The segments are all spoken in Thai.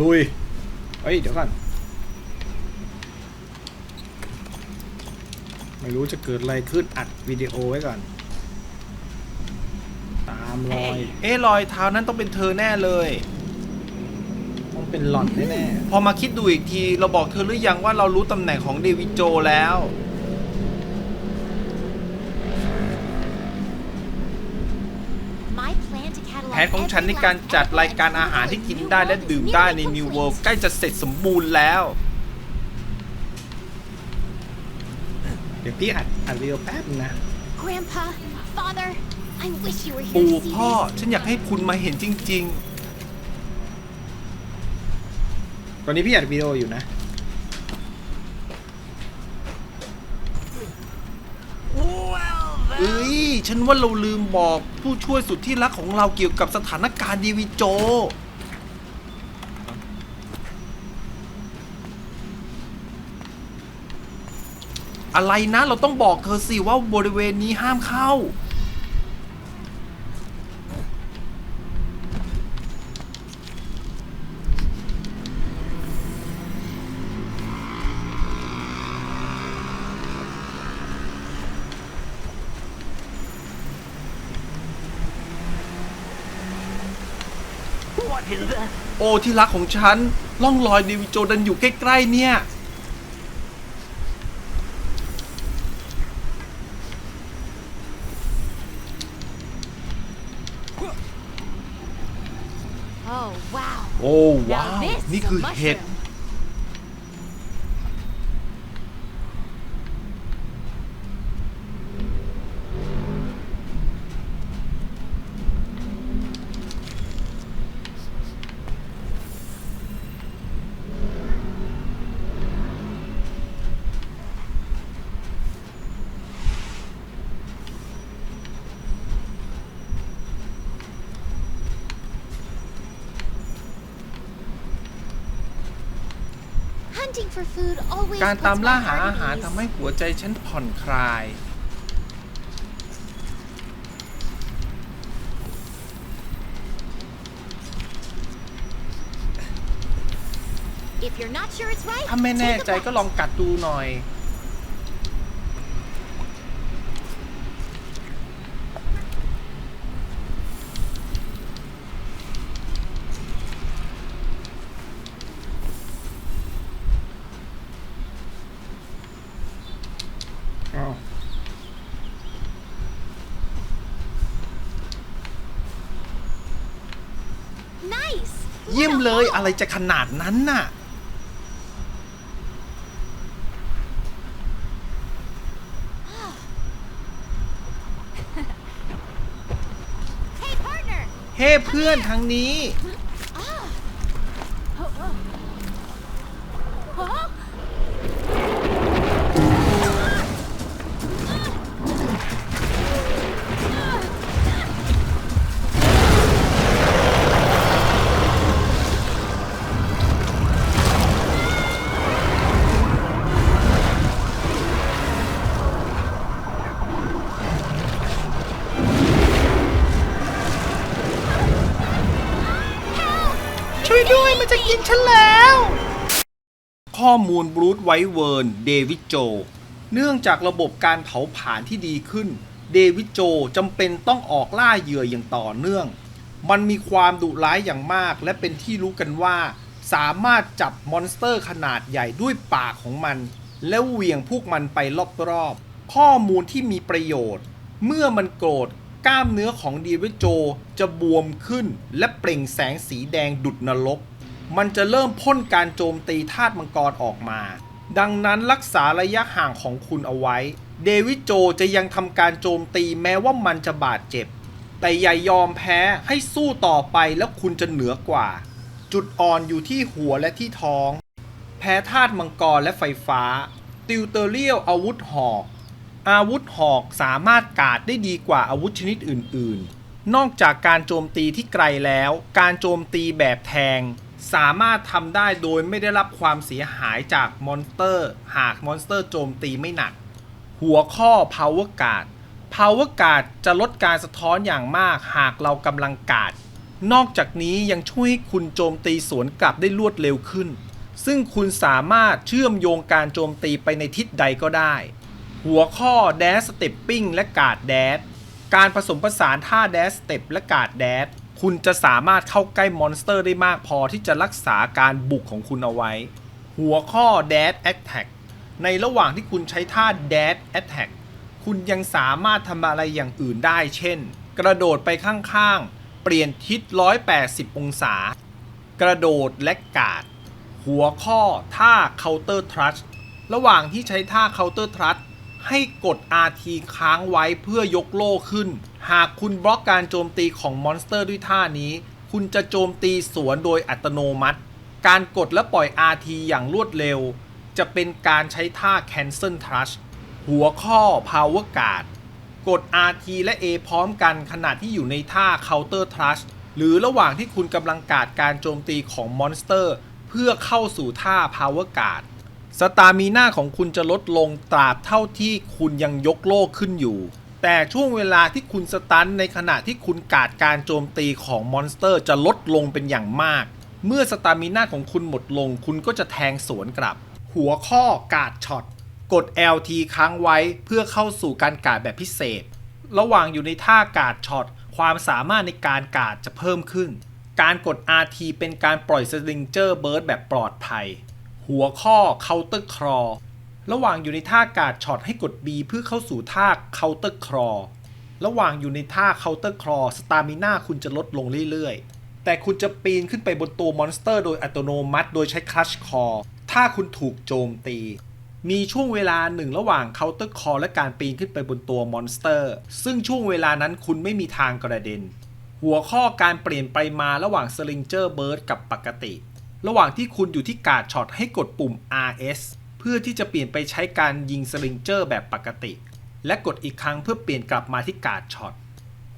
ลุย เฮ้ย เดี๋ยวก่อน ไม่รู้จะเกิดอะไรขึ้น อัดวิดีโอไว้ก่อน ตามรอย เอ๊ะรอยเท้านั้นต้องเป็นเธอแน่เลย ต้องเป็นหล่อนแน่พอมาคิดดูอีกที เราบอกเธอหรือยังว่าเรารู้ตำแหน่งของเดวิดโจแล้ว แผนของฉันในการจัดรายการอาหารที่กินได้และดื่มได้ใน New World ใกล้จะเสร็จสมบูรณ์แล้วๆเดี๋ยวพี่อัดอัดวิดีโอแป๊บนึงนะ Grandpa, Father, I wish you were here ปู่ to see พ่อ this. ฉันอยากให้คุณมาเห็นจริงตอนนี้พี่อัดวิดีโออยู่นะ เอ้ย ฉันว่าเราลืมบอกผู้ช่วยสุดที่รักของเราเกี่ยวกับสถานการณ์ดีวิโจ อะไรนะ เราต้องบอกเธอสิว่าบริเวณนี้ห้ามเข้า โอ้ที่รักของฉันล่องรอยเดวิดโจดันอยู่ใกล้ๆเนี่ย Oh, wow. โอ้ว้าว Now this นี่ is a คือเห็ด Hunting for food always การ puts ตาม my ล่าหา heart อา at หาร ease. ทำให้หัวใจฉันผ่อนคลาย If you're not sure it's right, ถ้าไม่แน่ take a ใจก็ bite. ลองกัดดูหน่อย เยี่ยม What a เลย haul. อะไรจะขนาดนั้นน่ะ Hey, partner. เฮ้เพื่อนทางนี้ มูลบรูธไวเวิร์นเดวิดโจ เนื่องจากระบบการเผาผลาญที่ดีขึ้น เดวิดโจจำเป็นต้องออกล่าเหยื่ออย่างต่อเนื่อง มันมีความดุร้ายอย่างมาก และเป็นที่รู้กันว่า สามารถจับมอนสเตอร์ขนาดใหญ่ด้วยปากของมัน แล้วเหวี่ยงพวกมันไปรอบๆ ข้อมูลที่มีประโยชน์ เมื่อมันโกรธกล้ามเนื้อของเดวิดโจจะบวมขึ้น และเปล่งแสงสีแดงดุดนรก มันจะเริ่มพ่นการโจมตีธาตุมังกรออกมา ดังนั้นรักษาระยะห่างของคุณเอาไว้ เดวิดโจจะยังทำการโจมตีแม้ว่ามันจะบาดเจ็บ แต่อย่ายอมแพ้ให้สู้ต่อไปแล้วคุณจะเหนือกว่า จุดอ่อนอยู่ที่หัวและที่ท้อง แพ้ธาตุมังกรและไฟฟ้า ติวเตอเรียลอาวุธหอก อาวุธหอกสามารถกาดได้ดีกว่าอาวุธชนิดอื่น ๆ นอกจากการโจมตีที่ไกลแล้ว การโจมตีแบบแทง สามารถทำได้โดยไม่ได้รับความเสียหายจากมอนสเตอร์ หากมอนสเตอร์โจมตีไม่หนัก หัวข้อ Power Guard Power Guard จะลดการสะท้อนอย่างมากหากเรากำลังกาด นอกจากนี้ยังช่วยให้คุณโจมตีสวนกลับได้รวดเร็วขึ้น ซึ่งคุณสามารถเชื่อมโยงการโจมตีไปในทิศใดก็ได้ หัวข้อ Dash Stepping และการ์ด Dash การผสมผสานท่า Dash Step และการ์ด Dash คุณจะสามารถเข้าใกล้มอนสเตอร์ได้มากพอที่จะรักษาการบุกของคุณเอาไว้ หัวข้อ Dash Attack ในระหว่างที่คุณใช้ท่า Dash Attack คุณยังสามารถทำอะไรอย่างอื่นได้ เช่น กระโดดไปข้างๆ เปลี่ยนทิศ 180 องศา กระโดดและกาด หัวข้อท่า Counter Thrust ระหว่างที่ใช้ท่า Counter Thrust ให้กด RT ค้างไว้เพื่อยกโล่ขึ้น หากคุณบล็อกการโจมตีของมอนสเตอร์ด้วยท่านี้ คุณจะโจมตีสวนโดยอัตโนมัติ การกดและปล่อย RT อย่างรวดเร็ว จะเป็นการใช้ท่า Cancel Thrust หัวข้อ Power Guard กด RT และ A พร้อมกันขณะที่อยู่ในท่า Counter Thrust หรือระหว่างที่คุณกำลังกาดการโจมตีของมอนสเตอร์ เพื่อเข้าสู่ท่า Power Guard สตามีหน้าของคุณจะลดลงตราบเท่าที่คุณยังยกโล่ขึ้นอยู่ แต่ช่วงเวลาที่คุณสตันในขณะที่คุณการดการโจมตีของมอนสเตอร์จะลดลงเป็นอย่างมาก เมื่อสตามิน่าของคุณหมดลง คุณก็จะแทงสวนกลับ หัวข้อการ์ดช็อต กด LT ค้างไว้เพื่อเข้าสู่การกาดแบบพิเศษ ระหว่างอยู่ในท่าการ์ดช็อต ความสามารถในการกาดจะเพิ่มขึ้น การกด RT เป็นการปล่อยสลิงเจอร์เบิร์ดแบบปลอดภัย หัวข้อ Counter Claw ระหว่างอยู่ในท่าการ์ดช็อตให้กด B เพื่อเข้าสู่ท่า Counter Claw ระหว่างอยู่ในท่า Counter Claw สตามิน่าคุณจะลดลงเรื่อยๆ แต่คุณจะปีนขึ้นไปบนตัวมอนสเตอร์โดยอัตโนมัติ โดยใช้ Clutch Claw ถ้าคุณถูกโจมตี มีช่วงเวลาหนึ่งระหว่าง Counter Claw และการปีนขึ้นไปบนตัวมอนสเตอร์ ซึ่งช่วงเวลานั้นคุณไม่มีทางกระเด็น หัวข้อการเปลี่ยนไปมาระหว่าง Slinger Burst กับปกติ ระหว่างที่คุณอยู่ที่การ์ดช็อตให้กดปุ่ม RS เพื่อที่จะเปลี่ยนไปใช้การยิงสลิงเจอร์แบบปกติ และกดอีกครั้งเพื่อเปลี่ยนกลับมาที่การ์ดช็อต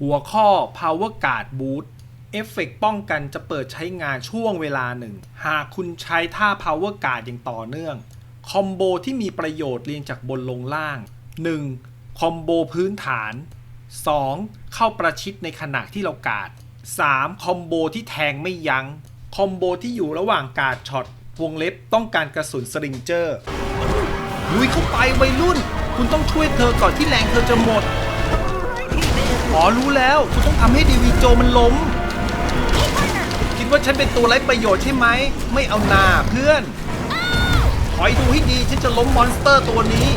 หัวข้อ Power Guard Boot เอฟเฟกต์ป้องกันจะเปิดใช้งานช่วงเวลาหนึ่ง หากคุณใช้ท่า Power Guard อย่างต่อเนื่อง คอมโบที่มีประโยชน์เรียงจากบนลงล่าง 1. คอมโบพื้นฐาน 2. เข้าประชิดในขณะที่เรากาด 3. คอมโบที่แทงไม่ยัง้ง คอมโบที่อยู่ระหว่างการช็อตวงเล็บต้องการกระสุนสลิงเจอร์ลุยเข้าไปวัยรุ่น คุณต้องช่วยเธอก่อนที่แรงเธอจะหมดอ๋อรู้แล้วคุณต้องทำให้ดีวีโจมันล้ม คิดว่าฉันเป็นตัวไร้ประโยชน์ใช่ไหม ไม่เอาหนาเพื่อนคอยดูให้ดีฉันจะล้มมอนสเตอร์ตัวนี้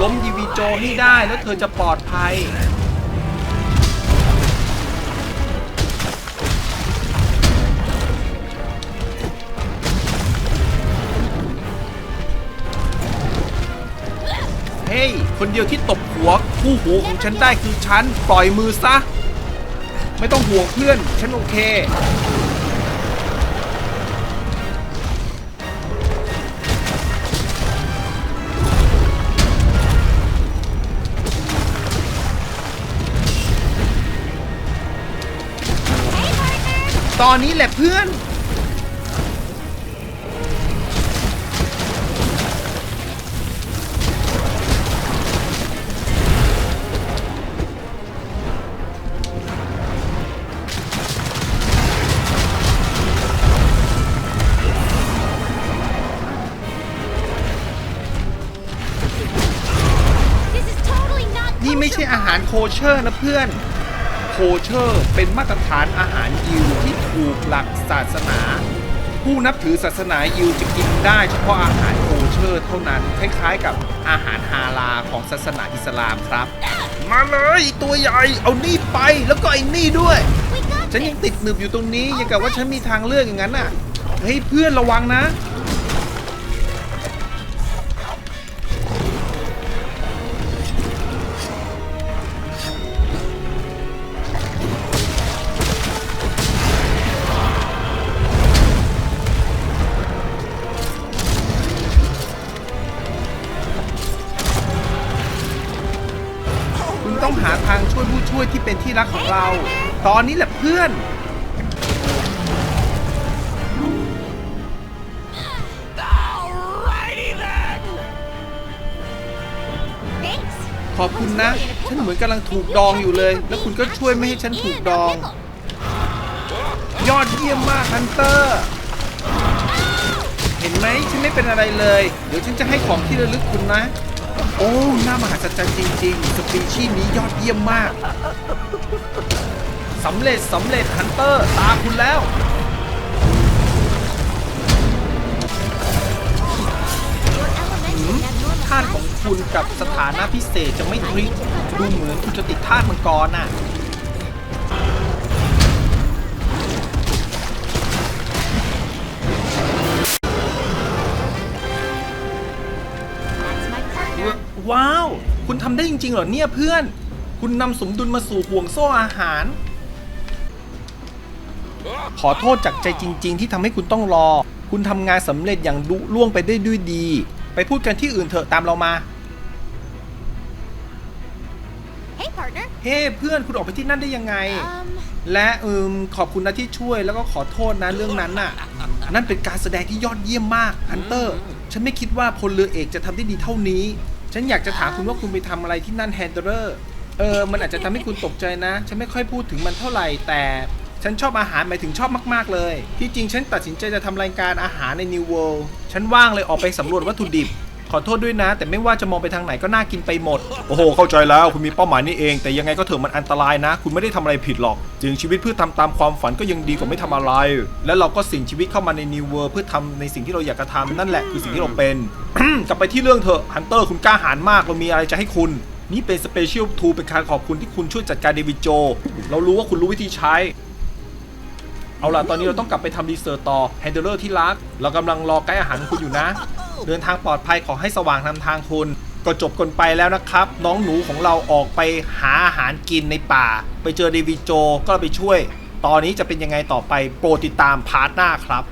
ล้มดีวีโจให้ได้แล้วเธอจะปลอดภัย เฮ้ย คนเดียวที่ตบหัวคู่หูของฉันได้คือฉัน ปล่อยมือซะ ไม่ต้องห่วงเพื่อน ฉันโอเค ตอนนี้แหละเพื่อน This is totally not นี่ไม่ใช่อาหารโคเชอร์นะเพื่อน โคเชอร์ เป็นมาตรฐานอาหารยิวที่ถูกหลักศาสนา ผู้นับถือศาสนายิวจะกินได้เฉพาะอาหารโคเชอร์เท่านั้นคล้ายๆกับอาหารฮาลาของศาสนาอิสลามครับ มาเลยตัวใหญ่เอานี่ไปแล้วก็ไอ้นี่ด้วย We got ฉันยังติดหนึบอยู่ตรงนี้ยังกับว่าฉันมีทางเลือกอย่างนั้นน่ะเฮ้ยเพื่อนระวังนะ เรา ตอนนี้แหละเพื่อน Thanks. ขอบคุณนะ ฉันเหมือนกำลังถูกดองอยู่เลย แล้วคุณก็ช่วยไม่ให้ฉันถูกดอง ยอดเยี่ยมมากฮันเตอร์ เห็นไหมฉันไม่เป็นอะไรเลย เดี๋ยวฉันจะให้ของที่ระลึกคุณนะ โอ้น่ามหัศจรรย์จริง ๆ สปีชีส์นี้ยอดเยี่ยมมากสำเร็จสำเร็จฮันเตอร์ ตาคุณแล้ว ท่านของคุณกับสถานะพิเศษจะไม่ทริกดูเหมือนคุณจะติดท่านมังกรน่ะ คุณทำได้จริงๆเหรอเนี่ยเพื่อน คุณนำสมดุลมาสู่ห่วงโซ่อาหาร ขอโทษจากใจจริง ๆ ที่ทำให้คุณต้องรอ คุณทำงานสำเร็จอย่างลุล่วงไปได้ด้วยดี ไปพูดกันที่อื่นเถอะตามเรามา Hey, partner. เฮ้เพื่อนคุณออกไปที่นั่นได้ยังไง Um, และเอิมขอบคุณนะที่ช่วยแล้วก็ขอโทษนะเรื่องนั้นน่ะ นั่นเป็นการแสดงที่ยอดเยี่ยมมากฮันเตอร์ ฉันไม่คิดว่าพลเรือเอกจะทำได้ดีเท่านี้ ฉันอยากจะถามคุณว่าคุณไปทำอะไรที่นั่นแฮนเดอร์เออ มันอาจจะทำให้คุณตกใจนะ ฉันไม่ค่อยพูดถึงมันเท่าไหร่ แต่ฉันชอบอาหารหมายถึงชอบมาก ๆ เลย ที่จริงฉันตัดสินใจจะทำรายการอาหารในนิวเวิลด์ฉันว่างเลยออกไปสำรวจวัตถุดิบ ขอโทษด้วยนะ แต่ไม่ว่าจะมองไปทางไหนก็น่ากินไปหมด โอ้โห เข้าใจแล้วคุณมีเป้าหมายนี่เอง แต่ยังไงก็เถอะมันอันตรายนะ คุณไม่ได้ทำอะไรผิดหรอก จึงชีวิตเพื่อทำตามความฝันก็ยังดีกว่าไม่ทำอะไร และเราก็สิ่งชีวิตเข้ามาใน New World เพื่อทำในสิ่งที่เราอยากจะทำนั่นแหละคือสิ่งที่เราเป็น กลับไปที่เรื่องเถอะฮันเตอร์คุณกล้าหาญมากเรามีอะไรจะให้คุณนี่เป็นสเปเชียลทูเป็นการขอบคุณที่คุณช่วยจัดการเดวิดโจ เรารู้ว่าคุณรู้วิธีใช้ เอาล่ะ ตอนนี้เราต้องกลับไปทำรีเสิร์ชต่อแฮนเดอร์ที่รัก เรากำลังรอไกด์อาหารคุณอยู่นะ เดินทางปลอดภัยขอให้สว่างนำทางคุณ ก็จบกันไปแล้วนะครับ น้องหนูของเราออกไปหาอาหารกินในป่า ไปเจอเดวิโจก็ไปช่วย ตอนนี้จะเป็นยังไงต่อไปโปรดติดตามพาร์ทหน้าครับ